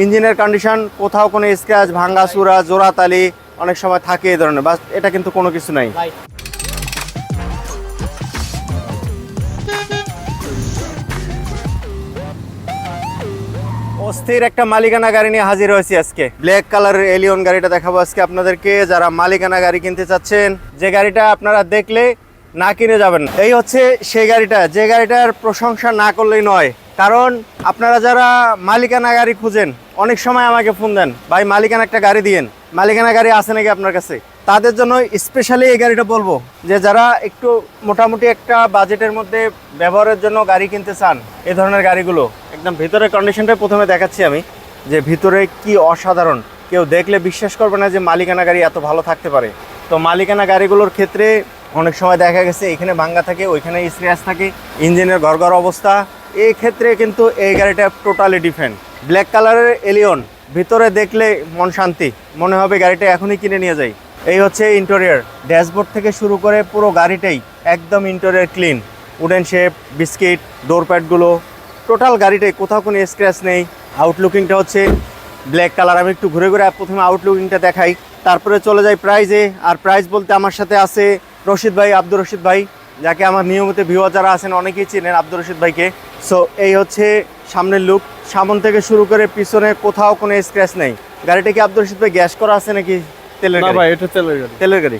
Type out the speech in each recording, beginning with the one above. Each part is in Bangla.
ইঞ্জিনের কন্ডিশন কোথাও কোনো স্ক্র্যাচ চূড়া জোড়াতালি, অনেক সময় থাকে এই ধরনের, বাস এটা কিন্তু কোনো কিছু নাই। অস্থির একটা মালিকানা গাড়ি নিয়ে হাজির হয়েছি আজকে। ব্ল্যাক কালারের এলিয়ন গাড়িটা দেখাবো আজকে আপনাদেরকে। যারা মালিকানা গাড়ি কিনতে চাচ্ছেন, যে গাড়িটা আপনারা দেখলে না কিনে যাবেন এই হচ্ছে সেই গাড়িটা, যে গাড়িটার প্রশংসা না করলেই নয়। কারণ আপনারা যারা মালিকানা গাড়ি খুঁজেন, অনেক সময় আমাকে ফোন দেন, ভাই, মালিকানা একটা গাড়ি দিয়েন। মালিকানা গাড়ি আছে নাকি আপনার কাছে? তাদের জন্য স্পেশালি এই গাড়িটা বলব যে, যারা একটু মোটামুটি একটা বাজেটের মধ্যে ব্যবহারের জন্য গাড়ি কিনতে চান এ ধরনের গাড়িগুলো, একদম ভিতরের কন্ডিশনটা প্রথমে দেখাচ্ছি আমি, যে ভিতরে কি অসাধারণ। কেউ দেখলে বিশ্বাস করবে না যে মালিকানা গাড়ি এত ভালো থাকতে পারে। তো মালিকানা গাড়িগুলোর ক্ষেত্রে অনেক সময় দেখা গেছে, এখানে ভাঙ্গা থাকে, ওইখানে স্ক্র্যাচ থাকে, ইঞ্জিনের ঘর অবস্থা এই ক্ষেত্রে কিন্তু এই গাড়িটা টোটালি ডিফারেন্ট ব্ল্যাক কালারের এলিয়ন ভিতরে দেখলে মন শান্তি, মনে হবে গাড়িটা এখনই কিনে নিয়ে যাই। এই হচ্ছে ইন্টেরিয়র ড্যাশবোর্ড থেকে শুরু করে পুরো গাড়িটাই একদম interior clean wooden shape biscuit door প্যাডগুলো total গাড়িটাই, কোথাও কোনো স্ক্র্যাচ নেই। আউটলুকিংটা হচ্ছে ব্ল্যাক কালার আমি একটু ঘুরে ঘুরে প্রথমে আউটলুকিংটা দেখাই। তারপরে চলে যাই প্রাইজে আর প্রাইজ বলতে আমার সাথে আছে রশিদ ভাই, আব্দুর রশিদ ভাই, যাকে আমার নিয়মিত ভিউয়ার যারা আছেন, অনেকেই চিনেন আব্দুর রশিদ ভাইকে। সো এই হচ্ছে সামনের লুক সামন থেকে শুরু করে পিছনে কোথাও কোনো স্ক্র্যাচ নেই। গাড়িটা কি আব্দুল রশিদ ভাই গ্যাস করা আছে নাকি তেলের না গাড়ি? ভাই এটা তেলের গাড়ি। তেলের গাড়ি?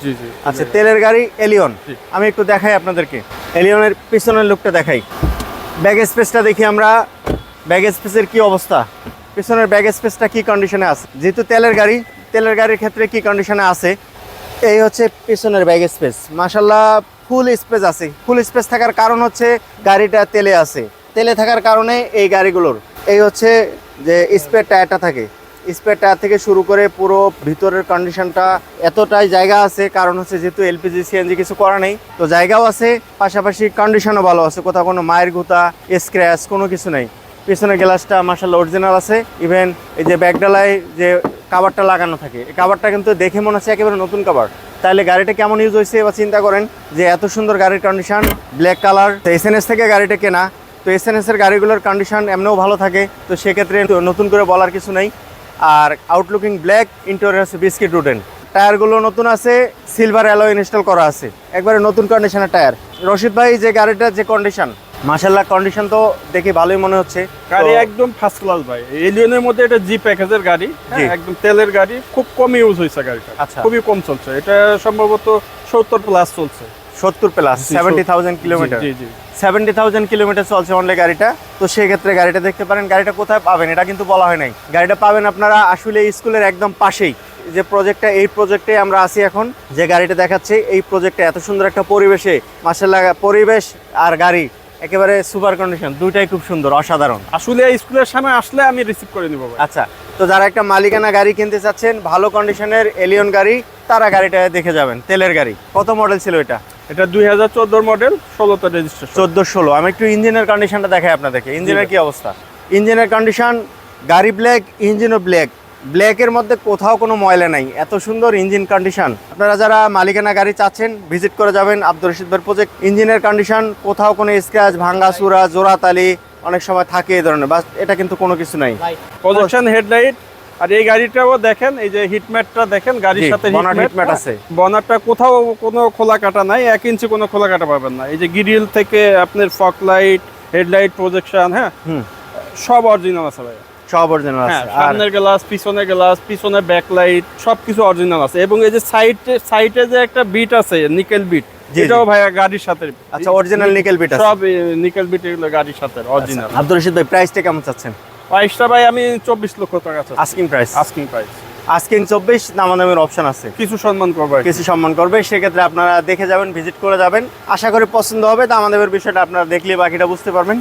আচ্ছা তেলের গাড়ি এলিয়ন আমি একটু দেখাই আপনাদেরকে। এলিয়নের পিছনের লুকটা দেখাই। ব্যাগ স্পেসটা দেখি আমরা। ব্যাগ স্পেসের কি অবস্থা? পিছনের ব্যাগ স্পেসটা কি কন্ডিশনে আছে? যেহেতু তেলের গাড়ি তেলের গাড়ির ক্ষেত্রে কি কন্ডিশনে আছে? এই হচ্ছে পিছনের ব্যাগ স্পেস মাসাল্লাহ ফুল স্পেস আছে। ফুল স্পেস থাকার কারণ হচ্ছে গাড়িটা তেলে আছে। তেলে থাকার কারণে এই গাড়িগুলোর, এই হচ্ছে যে স্পেয়ার টায়ারটা থাকে। স্পেয়ার টায়ার থেকে শুরু করে পুরো ভিতরের কন্ডিশনটা এতটাই জায়গা আছে, কারণ হচ্ছে যেহেতু এলপিজি, সিএনজি কিছু করা নেই, তো জায়গাও আছে, পাশাপাশি কন্ডিশনও ভালো আছে, কোথাও কোনো মায়ের গুতা স্ক্র্যাচ কোনো কিছু নেই। পিছনের গ্লাসটা মার্শাল অরিজিনাল আছে ইভেন এই যে ব্যাগডালায় যে কাভারটা লাগানো থাকে, এই কাভারটা কিন্তু দেখে মনে হচ্ছে একেবারে নতুন কাভার তাহলে গাড়িটা কেমন ইউজ হয়েছে এবার চিন্তা করেন যে এত সুন্দর গাড়ির কন্ডিশন ব্ল্যাক কালার এস থেকে গাড়িটা কেনা তো এসএনএস এর গাড়িগুলোর কন্ডিশন এমনিও ভালো থাকে তো সেক্ষেত্রে নতুন করে বলার কিছু নেই। আর আউটলুকিং ব্ল্যাক ইন্টেরিয়র আছে বিস্কিট রুডেন টায়ারগুলো নতুন আছে সিলভার অ্যালো ইনস্টল করা আছে। একবারে নতুন কন্ডিশনের টায়ার। রশিদ ভাই যে গাড়িটার যে কন্ডিশন মাসাল্লাহ কন্ডিশন তো দেখে ভালোই মনে হচ্ছে। গাড়ি একদম ফার্স্ট ক্লাস ভাই। এলিয়নের মধ্যে এটা জি প্যাকেজের গাড়ি হ্যাঁ, একদম তেলের গাড়ি। খুব কম ইউজ হয়েছে গাড়িটা। আচ্ছা। খুবই কম চলছে। এটা সম্ভবত সত্তর প্লাস চলছে। সত্তর plus seventy thousand kilometre seventy thousand kilometre চলছে অনলি গাড়িটা। তো সেক্ষেত্রে গাড়িটা দেখতে পারেন গাড়িটা কোথায় পাবেন এটা কিন্তু বলা হয় নাই। গাড়িটা পাবেন আপনারা আসলে স্কুলের একদম পাশেই। যে প্রজেক্টটা এই প্রজেক্টে আমরা আছি এখন। যে গাড়িটা দেখাচ্ছে এই প্রজেক্টে এত সুন্দর একটা পরিবেশে মাসাল্লাহ পরিবেশ আর গাড়ি একেবারে সুপার কন্ডিশন দুইটাই খুব সুন্দর অসাধারণ। আসলে স্কুলের সামনে আসলে আমি রিসিভ করে নিব আচ্ছা তো যারা একটা মালিকানা গাড়ি কিনতে চাচ্ছেন ভালো কন্ডিশনের এলিয়ন গাড়ি তারা গাড়িটা দেখে যাবেন তেলের গাড়ি। কত মডেল ছিল এটা? এটা দুই হাজার চোদ্দোর মডেল ষোলোতে রেজিস্ট্রেশন চোদ্দ ষোলো। আমি একটু ইঞ্জিনের কন্ডিশনটা দেখাই আপনাদেরকে। ইঞ্জিনের কি অবস্থা? ইঞ্জিনের কন্ডিশন গাড়ি ব্ল্যাক ইঞ্জিনও ব্ল্যাক ব্ল্যাকের মধ্যে কোথাও কোনো ময়লা নাই। এত সুন্দর ইঞ্জিন কন্ডিশন আপনারা যারা মালিকানা গাড়ি চাচ্ছেন ভিজিট করে যাবেন আব্দুর রশিদ ভাইয়ের প্রজেক্ট ইঞ্জিনের কন্ডিশন কোথাও কোনো স্ক্র্যাচ ভাঙ্গা চূড়া জোড়াতালি অনেক সময় থাকে এই ধরনের। বাস এটা কিন্তু কোনো কিছু নাই। প্রজেকশন হেডলাইট আর এই গাড়িটাও দেখেন এই যে হিটম্যাটটা দেখেন গাড়ির সাথে হিটম্যাট আছে। বনারটা কোথাও কোনো খোলা কাটা নাই এক ইঞ্চি কোনো খোলা কাটা পাবেন না। এই যে গ্রিল থেকে আপনার ফক লাইট হেডলাইট প্রজেকশন হ্যাঁ? সব অরিজিনাল আছে ভাই সব অরিজিনাল হ্যাঁ আছে। সামনের গ্লাস পিছনের গ্লাস পিছনে ব্যাকলাইট সবকিছু অরিজিনাল আছে। এবং এই যে সাইডে সাইডে যে একটা বিট আছে নিকেল বিট এটাও ভাইয়া গাড়ির সাথে। আচ্ছা অরিজিনাল নিকেল বিট আছে। সব নিকেল বিট এগুলো গাড়ির সাথে অরিজিনাল আব্দুর রশিদ ভাই প্রাইসটা কেমন চাচ্ছেন? প্রাইসটা ভাই আমি চব্বিশ লক্ষ টাকা asking price asking price asking চব্বিশ দামাদামের অপশন আছে। কিছু সম্মান করব। কিছু সম্মান করবে সেক্ষেত্রে আপনারা দেখে যাবেন ভিজিট করে যাবেন। আশা করি পছন্দ হবে তো আমাদের বিষয়টা আপনারা দেখলে বাকিটা বুঝতে পারবেন।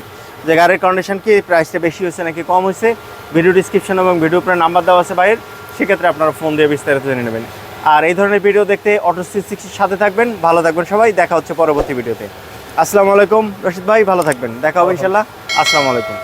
যে গাড়ির কন্ডিশন কি প্রাইসটা বেশি হয়েছে নাকি কম হয়েছে। ভিডিও ডিসক্রিপশন এবং ভিডিও উপরে নাম্বার দেওয়া আছে বাইরের সেক্ষেত্রে আপনারা ফোন দিয়ে বিস্তারিত জেনে নেবেন। আর এই ধরনের ভিডিও দেখতে অটো সিক্সটির সাথে থাকবেন। ভালো থাকবেন সবাই দেখা হচ্ছে পরবর্তী ভিডিওতে আসসালামু আলাইকুম রশিদ ভাই ভালো থাকবেন। দেখা হবে ইনশাল্লাহ। আসসালামু আলাইকুম।